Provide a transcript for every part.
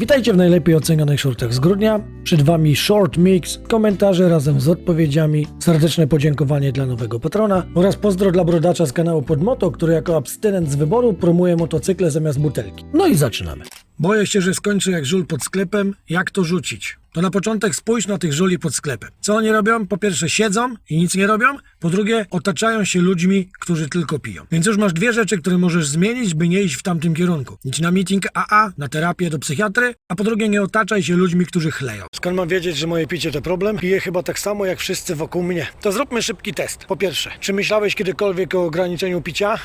Witajcie w najlepiej ocenionych shortach z grudnia. Przed Wami Short Mix, komentarze razem z odpowiedziami, serdeczne podziękowanie dla nowego patrona oraz pozdro dla brodacza z kanału Podmoto, który jako abstynent z wyboru promuje motocykle zamiast butelki. No i zaczynamy. Boję się, że skończę jak żul pod sklepem. Jak to rzucić? To na początek spójrz na tych żuli pod sklepem. Co oni robią? Po pierwsze siedzą i nic nie robią. Po drugie otaczają się ludźmi, którzy tylko piją. Więc już masz dwie rzeczy, które możesz zmienić, by nie iść w tamtym kierunku. Idź na meeting AA, na terapię do psychiatry, a po drugie nie otaczaj się ludźmi, którzy chleją. Skąd mam wiedzieć, że moje picie to problem? Piję chyba tak samo jak wszyscy wokół mnie. To zróbmy szybki test. Po pierwsze, czy myślałeś kiedykolwiek o ograniczeniu picia?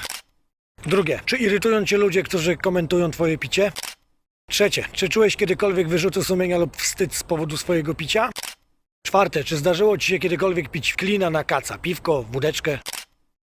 Drugie, czy irytują cię ludzie, którzy komentują twoje picie? Trzecie, czy czułeś kiedykolwiek wyrzuty sumienia lub wstyd z powodu swojego picia? Czwarte, czy zdarzyło ci się kiedykolwiek pić klina na kaca, piwko, wódeczkę?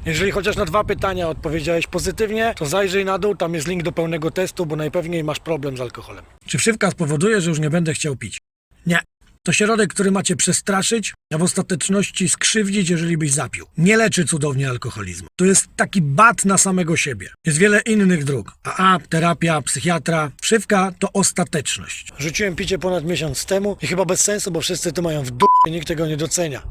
Jeżeli chociaż na dwa pytania odpowiedziałeś pozytywnie, to zajrzyj na dół, tam jest link do pełnego testu, bo najpewniej masz problem z alkoholem. Czy wszywka spowoduje, że już nie będę chciał pić? Nie. To środek, który macie przestraszyć, a w ostateczności skrzywdzić, jeżeli byś zapił. Nie leczy cudownie alkoholizmu. To jest taki bat na samego siebie. Jest wiele innych dróg. AA, terapia, psychiatra. Wszywka to ostateczność. Rzuciłem picie ponad miesiąc temu i chyba bez sensu, bo wszyscy to mają w d***, nikt tego nie docenia.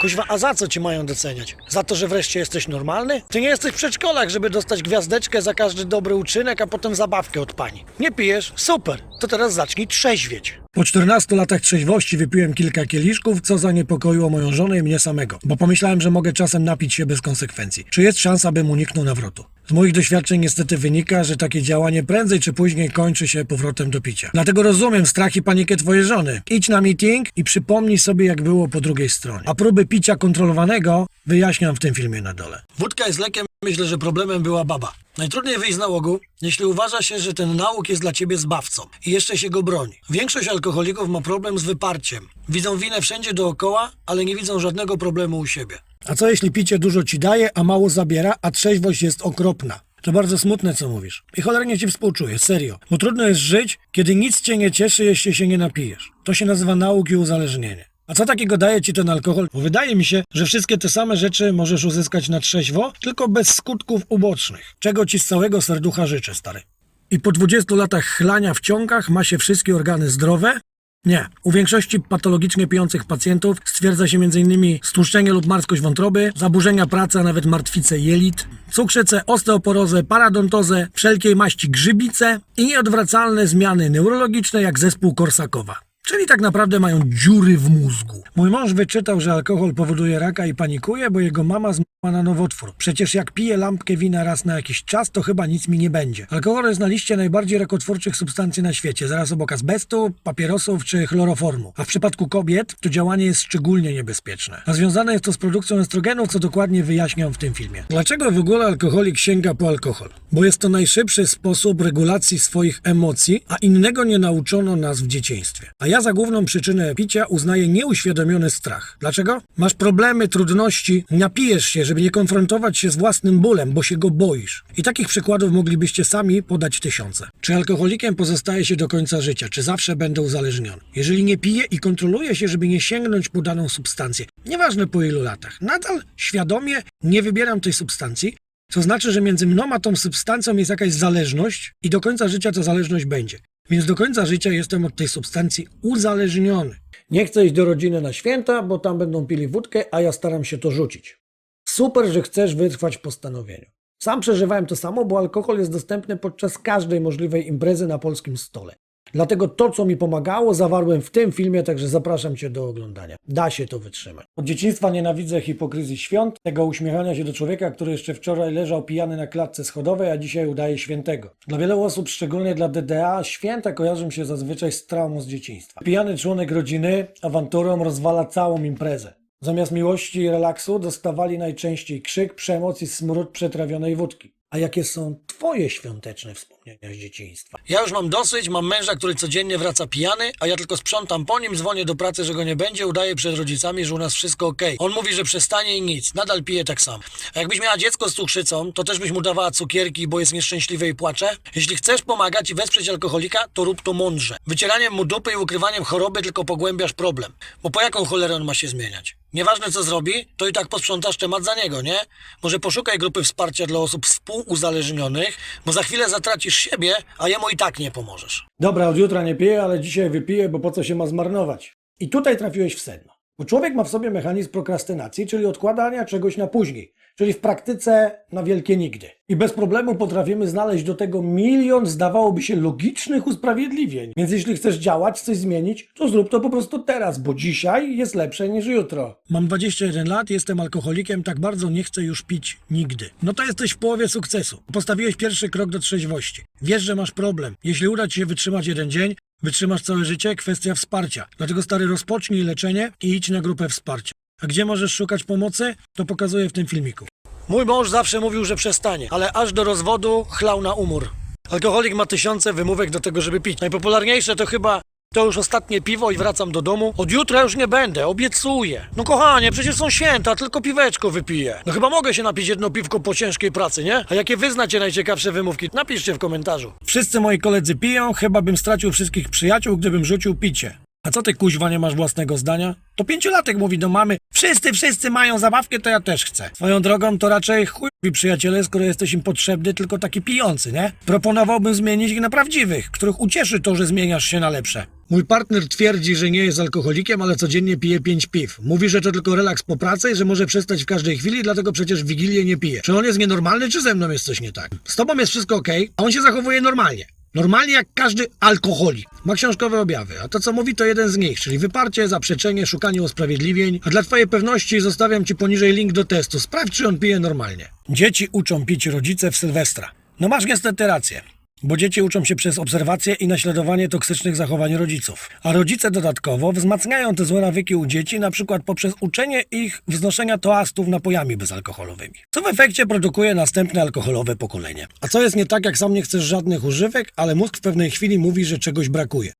Kuźwa, a za co ci mają doceniać? Za to, że wreszcie jesteś normalny? Ty nie jesteś w przedszkolach, żeby dostać gwiazdeczkę za każdy dobry uczynek, a potem zabawkę od pani. Nie pijesz? Super. To teraz zacznij trzeźwieć. Po 14 latach trzeźwości wypiłem kilka kieliszków, co zaniepokoiło moją żonę i mnie samego, bo pomyślałem, że mogę czasem napić się bez konsekwencji. Czy jest szansa, bym uniknął nawrotu? Z moich doświadczeń niestety wynika, że takie działanie prędzej czy później kończy się powrotem do picia. Dlatego rozumiem strach i panikę twojej żony. Idź na meeting i przypomnij sobie, jak było po drugiej stronie. A próby picia kontrolowanego wyjaśniam w tym filmie na dole. Wódka jest lekiem, myślę, że problemem była baba. Najtrudniej wyjść z nałogu, jeśli uważa się, że ten nałóg jest dla ciebie zbawcą i jeszcze się go broni. Większość alkoholików ma problem z wyparciem. Widzą winę wszędzie dookoła, ale nie widzą żadnego problemu u siebie. A co jeśli picie dużo ci daje, a mało zabiera, a trzeźwość jest okropna? To bardzo smutne, co mówisz. I cholernie ci współczuję, serio. Bo trudno jest żyć, kiedy nic cię nie cieszy, jeśli się nie napijesz. To się nazywa nauk i uzależnienie. A co takiego daje ci ten alkohol? Bo wydaje mi się, że wszystkie te same rzeczy możesz uzyskać na trzeźwo, tylko bez skutków ubocznych. Czego ci z całego serducha życzę, stary. I po 20 latach chlania w ciągach ma się wszystkie organy zdrowe? Nie. U większości patologicznie pijących pacjentów stwierdza się m.in. stłuszczenie lub marskość wątroby, zaburzenia pracy, a nawet martwice jelit, cukrzycę, osteoporozę, paradontozę, wszelkiej maści grzybice i nieodwracalne zmiany neurologiczne jak zespół Korsakowa. Czyli tak naprawdę mają dziury w mózgu. Mój mąż wyczytał, że alkohol powoduje raka i panikuje, bo jego mama zmarła na nowotwór. Przecież jak piję lampkę wina raz na jakiś czas, to chyba nic mi nie będzie. Alkohol jest na liście najbardziej rakotwórczych substancji na świecie, zaraz obok azbestu, papierosów czy chloroformu. A w przypadku kobiet to działanie jest szczególnie niebezpieczne. A związane jest to z produkcją estrogenu, co dokładnie wyjaśniam w tym filmie. Dlaczego w ogóle alkoholik sięga po alkohol? Bo jest to najszybszy sposób regulacji swoich emocji, a innego nie nauczono nas w dzieciństwie. A ja za główną przyczynę picia uznaję nieuświadomiony strach. Dlaczego? Masz problemy, trudności, napijesz się, żeby nie konfrontować się z własnym bólem, bo się go boisz. I takich przykładów moglibyście sami podać tysiące. Czy alkoholikiem pozostaje się do końca życia? Czy zawsze będę uzależniony? Jeżeli nie piję i kontroluję się, żeby nie sięgnąć po daną substancję, nieważne po ilu latach, nadal świadomie nie wybieram tej substancji, co znaczy, że między mną a tą substancją jest jakaś zależność i do końca życia ta zależność będzie. Więc do końca życia jestem od tej substancji uzależniony. Nie chcę iść do rodziny na święta, bo tam będą pili wódkę, a ja staram się to rzucić. Super, że chcesz wytrwać w postanowieniu. Sam przeżywałem to samo, bo alkohol jest dostępny podczas każdej możliwej imprezy na polskim stole. Dlatego to, co mi pomagało, zawarłem w tym filmie, także zapraszam Cię do oglądania. Da się to wytrzymać. Od dzieciństwa nienawidzę hipokryzji świąt, tego uśmiechania się do człowieka, który jeszcze wczoraj leżał pijany na klatce schodowej, a dzisiaj udaje świętego. Dla wielu osób, szczególnie dla DDA, święta kojarzą się zazwyczaj z traumą z dzieciństwa. Pijany członek rodziny awanturą rozwala całą imprezę. Zamiast miłości i relaksu dostawali najczęściej krzyk, przemoc i smród przetrawionej wódki. A jakie są Twoje świąteczne wspomnienia z dzieciństwa? Ja już mam dosyć, mam męża, który codziennie wraca pijany, a ja tylko sprzątam po nim, dzwonię do pracy, że go nie będzie, udaję przed rodzicami, że u nas wszystko ok. On mówi, że przestanie i nic, nadal pije tak samo. A jakbyś miała dziecko z cukrzycą, to też byś mu dawała cukierki, bo jest nieszczęśliwe i płacze? Jeśli chcesz pomagać i wesprzeć alkoholika, to rób to mądrze. Wycieraniem mu dupy i ukrywaniem choroby tylko pogłębiasz problem. Bo po jaką cholerę on ma się zmieniać? Nieważne co zrobi, to i tak posprzątasz temat za niego, nie? Może poszukaj grupy wsparcia dla osób współuzależnionych, bo za chwilę zatracisz stracisz siebie, a jemu i tak nie pomożesz. Dobra, od jutra nie piję, ale dzisiaj wypiję, bo po co się ma zmarnować? I tutaj trafiłeś w sedno. Bo człowiek ma w sobie mechanizm prokrastynacji, czyli odkładania czegoś na później, czyli w praktyce na wielkie nigdy. I bez problemu potrafimy znaleźć do tego milion, zdawałoby się, logicznych usprawiedliwień. Więc jeśli chcesz działać, coś zmienić, to zrób to po prostu teraz, bo dzisiaj jest lepsze niż jutro. Mam 21 lat, jestem alkoholikiem, tak bardzo nie chcę już pić nigdy. No to jesteś w połowie sukcesu. Postawiłeś pierwszy krok do trzeźwości. Wiesz, że masz problem. Jeśli uda ci się wytrzymać jeden dzień, Wytrzymasz całe życie? Kwestia wsparcia. Dlatego stary, rozpocznij leczenie i idź na grupę wsparcia. A gdzie możesz szukać pomocy? To pokazuję w tym filmiku. Mój mąż zawsze mówił, że przestanie, ale aż do rozwodu chlał na umór. Alkoholik ma tysiące wymówek do tego, żeby pić. Najpopularniejsze to chyba to już ostatnie piwo i wracam do domu. Od jutra już nie będę, obiecuję. No kochanie, przecież są święta, tylko piweczko wypiję. No chyba mogę się napić jedno piwko po ciężkiej pracy, nie? A jakie wy znacie najciekawsze wymówki? Napiszcie w komentarzu. Wszyscy moi koledzy piją, chyba bym stracił wszystkich przyjaciół, gdybym rzucił picie. A co ty kuźwa nie masz własnego zdania? To pięciolatek mówi do mamy, wszyscy, wszyscy mają zabawkę, to ja też chcę. Swoją drogą to raczej chujowi przyjaciele, skoro jesteś im potrzebny, tylko taki pijący, nie? Proponowałbym zmienić ich na prawdziwych, których ucieszy to, że zmieniasz się na lepsze. Mój partner twierdzi, że nie jest alkoholikiem, ale codziennie pije pięć piw. Mówi, że to tylko relaks po pracy i że może przestać w każdej chwili, dlatego przecież w Wigilię nie pije. Czy on jest nienormalny, czy ze mną jest coś nie tak? Z tobą jest wszystko okej, a on się zachowuje normalnie. Normalnie jak każdy alkoholik. Ma książkowe objawy, a to co mówi to jeden z nich, czyli wyparcie, zaprzeczenie, szukanie usprawiedliwień. A dla twojej pewności zostawiam ci poniżej link do testu. Sprawdź, czy on pije normalnie. Dzieci uczą pić rodzice w Sylwestra. No masz niestety rację. Bo dzieci uczą się przez obserwację i naśladowanie toksycznych zachowań rodziców. A rodzice dodatkowo wzmacniają te złe nawyki u dzieci, przykład poprzez uczenie ich wznoszenia toastów napojami bezalkoholowymi. Co w efekcie produkuje następne alkoholowe pokolenie. A co jest nie tak, jak sam nie chcesz żadnych używek, ale mózg w pewnej chwili mówi, że czegoś brakuje.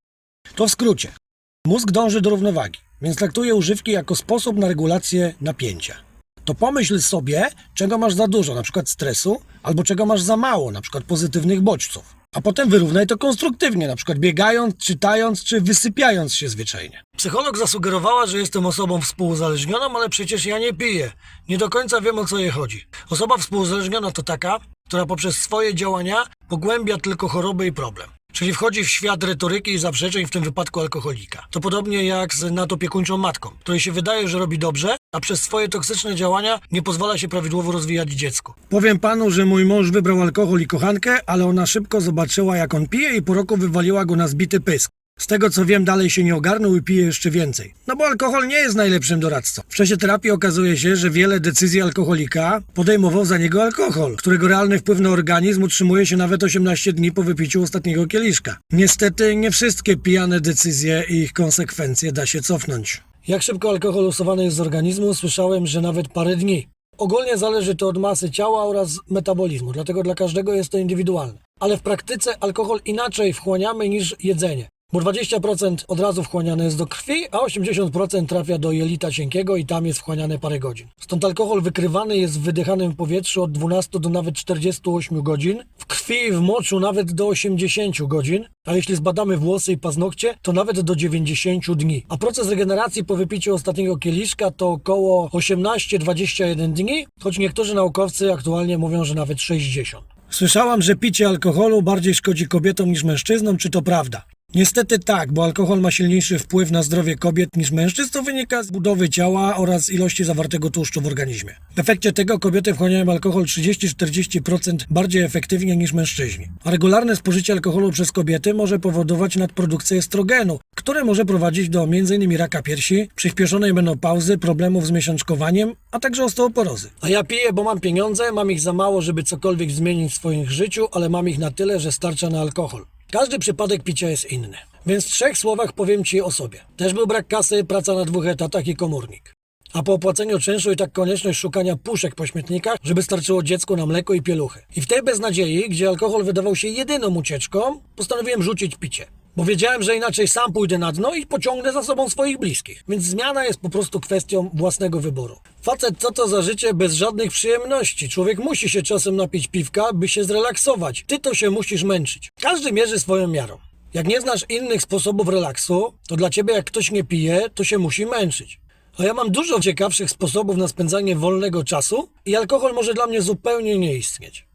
To w skrócie. Mózg dąży do równowagi, więc traktuje używki jako sposób na regulację napięcia. To pomyśl sobie, czego masz za dużo, na przykład stresu, albo czego masz za mało, na przykład pozytywnych bodźców. A potem wyrównaj to konstruktywnie, na przykład biegając, czytając czy wysypiając się zwyczajnie. Psycholog zasugerowała, że jestem osobą współuzależnioną, ale przecież ja nie piję. Nie do końca wiem o co jej chodzi. Osoba współuzależniona to taka, która poprzez swoje działania pogłębia tylko chorobę i problem. Czyli wchodzi w świat retoryki i zaprzeczeń, w tym wypadku alkoholika. To podobnie jak z nadopiekuńczą matką, której się wydaje, że robi dobrze, a przez swoje toksyczne działania nie pozwala się prawidłowo rozwijać dziecku. Powiem panu, że mój mąż wybrał alkohol i kochankę, ale ona szybko zobaczyła jak on pije i po roku wywaliła go na zbity pysk. Z tego co wiem, dalej się nie ogarnął i pije jeszcze więcej. No bo alkohol nie jest najlepszym doradcą. W czasie terapii okazuje się, że wiele decyzji alkoholika podejmował za niego alkohol, którego realny wpływ na organizm utrzymuje się nawet 18 dni po wypiciu ostatniego kieliszka. Niestety nie wszystkie pijane decyzje i ich konsekwencje da się cofnąć. Jak szybko alkohol usuwany jest z organizmu, słyszałem, że nawet parę dni. Ogólnie zależy to od masy ciała oraz metabolizmu, dlatego dla każdego jest to indywidualne. Ale w praktyce alkohol inaczej wchłaniamy niż jedzenie. Bo 20% od razu wchłaniane jest do krwi, a 80% trafia do jelita cienkiego i tam jest wchłaniane parę godzin. Stąd alkohol wykrywany jest w wydychanym powietrzu od 12 do nawet 48 godzin, w krwi i w moczu nawet do 80 godzin, a jeśli zbadamy włosy i paznokcie, to nawet do 90 dni. A proces regeneracji po wypiciu ostatniego kieliszka to około 18-21 dni, choć niektórzy naukowcy aktualnie mówią, że nawet 60. Słyszałam, że picie alkoholu bardziej szkodzi kobietom niż mężczyznom, czy to prawda? Niestety tak, bo alkohol ma silniejszy wpływ na zdrowie kobiet niż mężczyzn, to wynika z budowy ciała oraz ilości zawartego tłuszczu w organizmie. W efekcie tego kobiety wchłaniają alkohol 30-40% bardziej efektywnie niż mężczyźni. A regularne spożycie alkoholu przez kobiety może powodować nadprodukcję estrogenu, które może prowadzić do m.in. raka piersi, przyspieszonej menopauzy, problemów z miesiączkowaniem, a także osteoporozy. A ja piję, bo mam pieniądze, mam ich za mało, żeby cokolwiek zmienić w swoim życiu, ale mam ich na tyle, że starcza na alkohol. Każdy przypadek picia jest inny. Więc w trzech słowach powiem Ci o sobie. Też był brak kasy, praca na dwóch etatach i komórnik. A po opłaceniu czynszu i tak konieczność szukania puszek po śmietnikach, żeby starczyło dziecku na mleko i pieluchy. I w tej beznadziei, gdzie alkohol wydawał się jedyną ucieczką, postanowiłem rzucić picie. Bo wiedziałem, że inaczej sam pójdę na dno i pociągnę za sobą swoich bliskich. Więc zmiana jest po prostu kwestią własnego wyboru. Facet, co to za życie bez żadnych przyjemności? Człowiek musi się czasem napić piwka, by się zrelaksować. Ty to się musisz męczyć. Każdy mierzy swoją miarą. Jak nie znasz innych sposobów relaksu, to dla ciebie jak ktoś nie pije, to się musi męczyć. A ja mam dużo ciekawszych sposobów na spędzanie wolnego czasu i alkohol może dla mnie zupełnie nie istnieć.